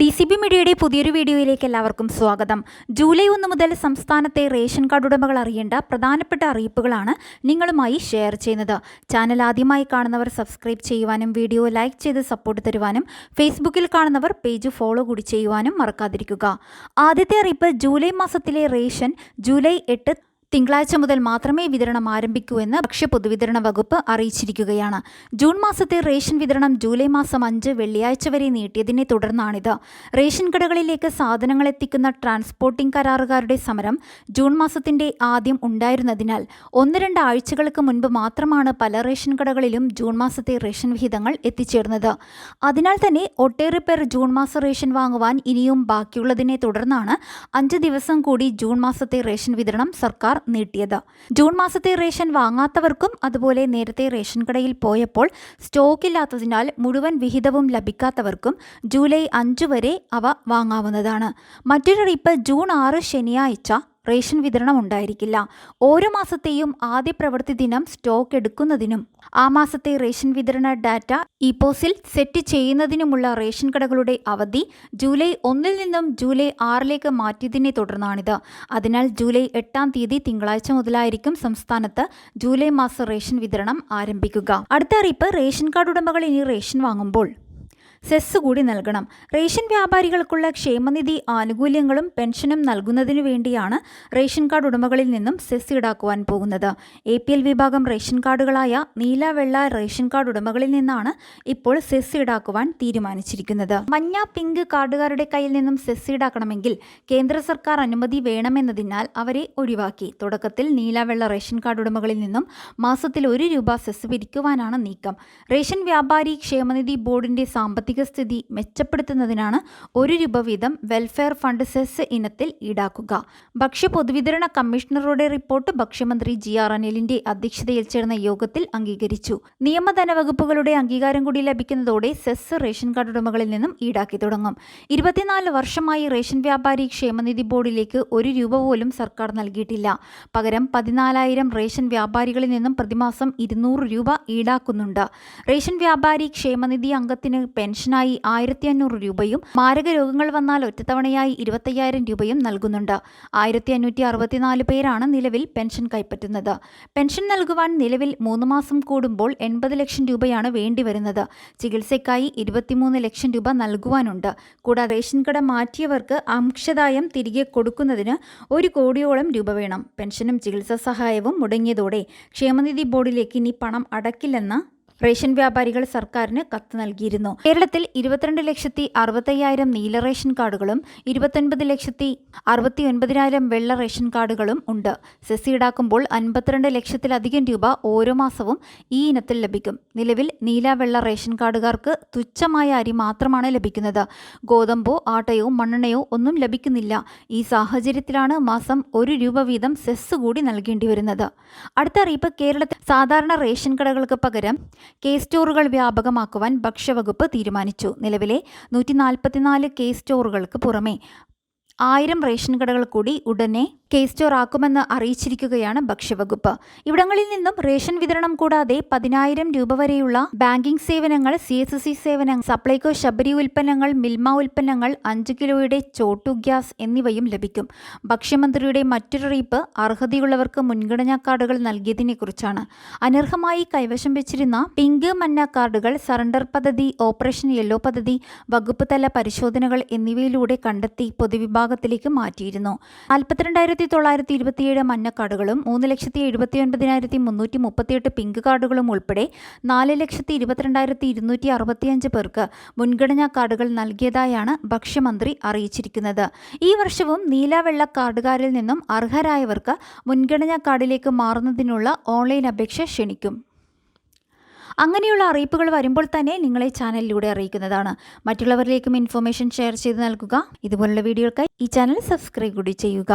D C B മീഡിയയുടെ പുതിയൊരു വീഡിയോയിലേക്ക് എല്ലാവർക്കും സ്വാഗതം. ജൂലൈ ഒന്ന് മുതൽ സംസ്ഥാനത്തെ റേഷൻ കാർഡ് ഉടമകൾ അറിയേണ്ട പ്രധാനപ്പെട്ട അറിയിപ്പുകളാണ് നിങ്ങളുമായി ഷെയർ ചെയ്യുന്നത്. ചാനൽ ആദ്യമായി കാണുന്നവർ സബ്സ്ക്രൈബ് ചെയ്യുവാനും വീഡിയോ ലൈക്ക് ചെയ്ത് സപ്പോർട്ട് തരുവാനും ഫേസ്ബുക്കിൽ കാണുന്നവർ പേജ് ഫോളോ കൂടി ചെയ്യുവാനും മറക്കാതിരിക്കുക. ആദ്യത്തെ അറിയിപ്പ് ജൂലൈ മാസത്തിലെ റേഷൻ ജൂലൈ എട്ട് തിങ്കളാഴ്ച മുതൽ മാത്രമേ വിതരണം ആരംഭിക്കൂ എന്ന് ഭക്ഷ്യ പൊതുവിതരണ വകുപ്പ് അറിയിച്ചിരിക്കുകയാണ്. ജൂൺ മാസത്തെ റേഷൻ വിതരണം ജൂലൈ മാസം അഞ്ച് വെള്ളിയാഴ്ച വരെ നീട്ടിയതിനെ തുടർന്നാണിത്. റേഷൻ കടകളിലേക്ക് സാധനങ്ങൾ എത്തിക്കുന്ന ട്രാൻസ്പോർട്ടിംഗ് കരാറുകാരുടെ സമരം ജൂൺ മാസത്തിന്റെ ആദ്യം ഉണ്ടായിരുന്നതിനാൽ ഒന്ന് രണ്ട് ആഴ്ചകൾക്ക് മുൻപ് മാത്രമാണ് പല റേഷൻ കടകളിലും ജൂൺ മാസത്തെ റേഷൻ വിഹിതങ്ങൾ എത്തിച്ചേർന്നത്. അതിനാൽ തന്നെ ഒട്ടേറെ പേർ ജൂൺ മാസ റേഷൻ വാങ്ങുവാൻ ഇനിയും ബാക്കിയുള്ളതിനെ തുടർന്നാണ് അഞ്ച് ദിവസം കൂടി ജൂൺ മാസത്തെ റേഷൻ വിതരണം സർക്കാർ നീട്ടിയത്. ജൂൺ മാസത്തെ റേഷൻ വാങ്ങാത്തവർക്കും അതുപോലെ നേരത്തെ റേഷൻ കടയിൽ പോയപ്പോൾ സ്റ്റോക്ക് ഇല്ലാത്തതിനാൽ മുഴുവൻ വിഹിതവും ലഭിക്കാത്തവർക്കും ജൂലൈ അഞ്ച് വരെ അവ വാങ്ങാവുന്നതാണ്. മറ്റൊരറിയിപ്പ് ജൂൺ ആറ് ശനിയാഴ്ച റേഷൻ വിതരണം ഉണ്ടായിരിക്കില്ല. ഓരോ മാസത്തെയും ആദ്യ പ്രവൃത്തി ദിനം സ്റ്റോക്ക് എടുക്കുന്നതിനും ആ മാസത്തെ റേഷൻ വിതരണ ഡാറ്റ ഇപ്പോസിൽ സെറ്റ് ചെയ്യുന്നതിനുമുള്ള റേഷൻ കടകളുടെ അവധി ജൂലൈ ഒന്നിൽ നിന്നും ജൂലൈ ആറിലേക്ക് മാറ്റിയതിനെ തുടർന്നാണിത്. അതിനാൽ ജൂലൈ എട്ടാം തീയതി തിങ്കളാഴ്ച മുതലായിരിക്കും സംസ്ഥാനത്ത് ജൂലൈ മാസ റേഷൻ വിതരണം ആരംഭിക്കുക. അടുത്ത അറിയിപ്പ് റേഷൻ കാർഡ് ഉടമകൾ ഇനി റേഷൻ വാങ്ങുമ്പോൾ സെസ് കൂടി നൽകണം. റേഷൻ വ്യാപാരികൾക്കുള്ള ക്ഷേമനിധി ആനുകൂല്യങ്ങളും പെൻഷനും നൽകുന്നതിനു വേണ്ടിയാണ് റേഷൻ കാർഡ് ഉടമകളിൽ നിന്നും സെസ് ഈടാക്കുവാൻ പോകുന്നത്. എ പി എൽ വിഭാഗം റേഷൻ കാർഡുകളായ നീല വെള്ള റേഷൻ കാർഡ് ഉടമകളിൽ നിന്നാണ് ഇപ്പോൾ സെസ് ഈടാക്കുവാൻ തീരുമാനിച്ചിരിക്കുന്നത്. മഞ്ഞ പിങ്ക് കാർഡുകാരുടെ കയ്യിൽ നിന്നും സെസ് ഈടാക്കണമെങ്കിൽ കേന്ദ്ര സർക്കാർ അനുമതി വേണമെന്നതിനാൽ അവരെ ഒഴിവാക്കി. തുടക്കത്തിൽ നീല വെള്ള റേഷൻ കാർഡ് ഉടമകളിൽ നിന്നും മാസത്തിൽ ഒരു രൂപ സെസ് പിരിക്കുവാനാണ് നീക്കം. റേഷൻ വ്യാപാരി ക്ഷേമനിധി ബോർഡിന്റെ സാമ്പത്തിക സാമ്പത്തിക സ്ഥിതി മെച്ചപ്പെടുത്തുന്നതിനാണ് ഒരു രൂപ വീതം വെൽഫെയർ ഫണ്ട് സെസ് ഇനത്തിൽ ഈടാക്കുക. ഭക്ഷ്യ പൊതുവിതരണ കമ്മീഷണറുടെ റിപ്പോർട്ട് ഭക്ഷ്യമന്ത്രി ജി ആർ അനിലിന്റെ അധ്യക്ഷതയിൽ ചേർന്ന യോഗത്തിൽ അംഗീകരിച്ചു. നിയമധന വകുപ്പുകളുടെ അംഗീകാരം കൂടി ലഭിക്കുന്നതോടെ സെസ് റേഷൻ കാർഡ് ഉടമകളിൽ നിന്നും ഈടാക്കി തുടങ്ങും. ഇരുപത്തിനാല് വർഷമായി റേഷൻ വ്യാപാരി ക്ഷേമനിധി ബോർഡിലേക്ക് ഒരു രൂപ പോലും സർക്കാർ നൽകിയിട്ടില്ല. പകരം പതിനാലായിരം റേഷൻ വ്യാപാരികളിൽ നിന്നും പ്രതിമാസം ഇരുന്നൂറ് രൂപ ഈടാക്കുന്നുണ്ട്. റേഷൻ വ്യാപാരി ക്ഷേമനിധി അംഗത്തിന് പെൻഷൻ പെൻഷനായി ആയിരത്തി അഞ്ഞൂറ് രൂപയും മാരക രോഗങ്ങൾ വന്നാൽ ഒറ്റത്തവണയായി ഇരുപത്തയ്യായിരം രൂപയും നൽകുന്നുണ്ട്. ആയിരത്തി അഞ്ഞൂറ്റി അറുപത്തിനാല് പേരാണ് നിലവിൽ പെൻഷൻ കൈപ്പറ്റുന്നത്. പെൻഷൻ നൽകുവാൻ നിലവിൽ മൂന്ന് മാസം കൂടുമ്പോൾ എൺപത് ലക്ഷം രൂപയാണ് വേണ്ടിവരുന്നത്. ചികിത്സയ്ക്കായി ഇരുപത്തിമൂന്ന് ലക്ഷം രൂപ നൽകുവാനുണ്ട്. കൂടാതെ റേഷൻ കട മാറ്റിയവർക്ക് അംശദായം തിരികെ കൊടുക്കുന്നതിന് ഒരു കോടിയോളം രൂപ വേണം. പെൻഷനും ചികിത്സാ സഹായവും മുടങ്ങിയതോടെ ക്ഷേമനിധി ബോർഡിലേക്ക് ഇനി പണം അടക്കില്ലെന്ന് റേഷൻ വ്യാപാരികൾ സർക്കാരിന് കത്ത് നൽകിയിരുന്നു. കേരളത്തിൽ ഇരുപത്തിരണ്ട് ലക്ഷത്തി അറുപത്തയ്യായിരം നീല റേഷൻ കാർഡുകളും ഇരുപത്തൊൻപത് ലക്ഷത്തി അറുപത്തി ഒൻപതിനായിരം വെള്ള റേഷൻ കാർഡുകളും ഉണ്ട്. സെസ് ഈടാക്കുമ്പോൾ അൻപത്തിരണ്ട് ലക്ഷത്തിലധികം രൂപ ഓരോ മാസവും ഈ ഇനത്തിൽ ലഭിക്കും. നിലവിൽ നീല വെള്ള റേഷൻ കാർഡുകാർക്ക് തുച്ഛമായ അരി മാത്രമാണ് ലഭിക്കുന്നത്. ഗോതമ്പോ ആട്ടയോ മണ്ണെണ്ണയോ ഒന്നും ലഭിക്കുന്നില്ല. ഈ സാഹചര്യത്തിലാണ് മാസം ഒരു രൂപ വീതം സെസ് കൂടി നൽകേണ്ടി വരുന്നത് അടുത്ത അറിയിപ്പ് കേരളത്തിൽ സാധാരണ റേഷൻ കടകൾക്ക് പകരം കെ സ്റ്റോറുകൾ വ്യാപകമാക്കുവാൻ ഭക്ഷ്യവകുപ്പ് തീരുമാനിച്ചു. നിലവിലെ നൂറ്റി നാൽപ്പത്തിനാല് കെ സ്റ്റോറുകൾക്ക് പുറമെ ആയിരം റേഷൻ കടകൾ കൂടി ഉടനെ കെ സ്റ്റോർ ആക്കുമെന്ന് അറിയിച്ചിരിക്കുകയാണ് ഭക്ഷ്യവകുപ്പ്. ഇവിടങ്ങളിൽ നിന്നും റേഷൻ വിതരണം കൂടാതെ പതിനായിരം രൂപ വരെയുള്ള ബാങ്കിംഗ് സേവനങ്ങൾ സി എസ് സി സേവനങ്ങൾ സപ്ലൈകോ ശബരി ഉൽപ്പന്നങ്ങൾ മിൽമ ഉൽപ്പന്നങ്ങൾ അഞ്ച് കിലോയുടെ ചോട്ടു ഗ്യാസ് എന്നിവയും ലഭിക്കും. ഭക്ഷ്യമന്ത്രിയുടെ മറ്റൊരറിയിപ്പ് അർഹതയുള്ളവർക്ക് മുൻഗണനാ കാർഡുകൾ നൽകിയതിനെ കുറിച്ചാണ് അനർഹമായി കൈവശം വെച്ചിരുന്ന പിങ്ക് മന്ന കാർഡുകൾ സറണ്ടർ പദ്ധതി ഓപ്പറേഷൻ യെല്ലോ പദ്ധതി വകുപ്പ് തല പരിശോധനകൾ എന്നിവയിലൂടെ കണ്ടെത്തി പൊതുവിഭാഗത്തിലേക്ക് മാറ്റിയിരുന്നു. നാൽപ്പത്തിരണ്ടായിരത്തി തൊള്ളായിരത്തി ഇരുപത്തിയേഴ് മഞ്ഞ കാർഡുകളും മൂന്ന് ലക്ഷത്തി എഴുപത്തി ഒൻപതിനായിരത്തി മുന്നൂറ്റി മുപ്പത്തിയെട്ട് പിങ്ക് കാർഡുകളും ഉൾപ്പെടെ നാല് ലക്ഷത്തി ഇരുപത്തിരണ്ടായിരത്തി ഇരുന്നൂറ്റി അറുപത്തിയഞ്ച് പേർക്ക് മുൻഗണനാ കാർഡുകൾ നൽകിയതായാണ് ഭക്ഷ്യമന്ത്രി അറിയിച്ചിരിക്കുന്നത്. ഈ വർഷവും നീലവെള്ള കാർഡുകാരിൽ നിന്നും അർഹരായവർക്ക് മുൻഗണനാ കാർഡിലേക്ക് മാറുന്നതിനുള്ള ഓൺലൈൻ അപേക്ഷ ക്ഷണിക്കും. അങ്ങനെയുള്ള അറിയിപ്പുകൾ വരുമ്പോൾ തന്നെ നിങ്ങളെ ചാനലിലൂടെ അറിയിക്കുന്നതാണ്. മറ്റുള്ളവരിലേക്കും ഇൻഫർമേഷൻ ഷെയർ ചെയ്ത് നൽകുക. ഇതുപോലുള്ള വീഡിയോകൾക്കായി ഈ ചാനൽ സബ്സ്ക്രൈബ് കൂടി ചെയ്യുക.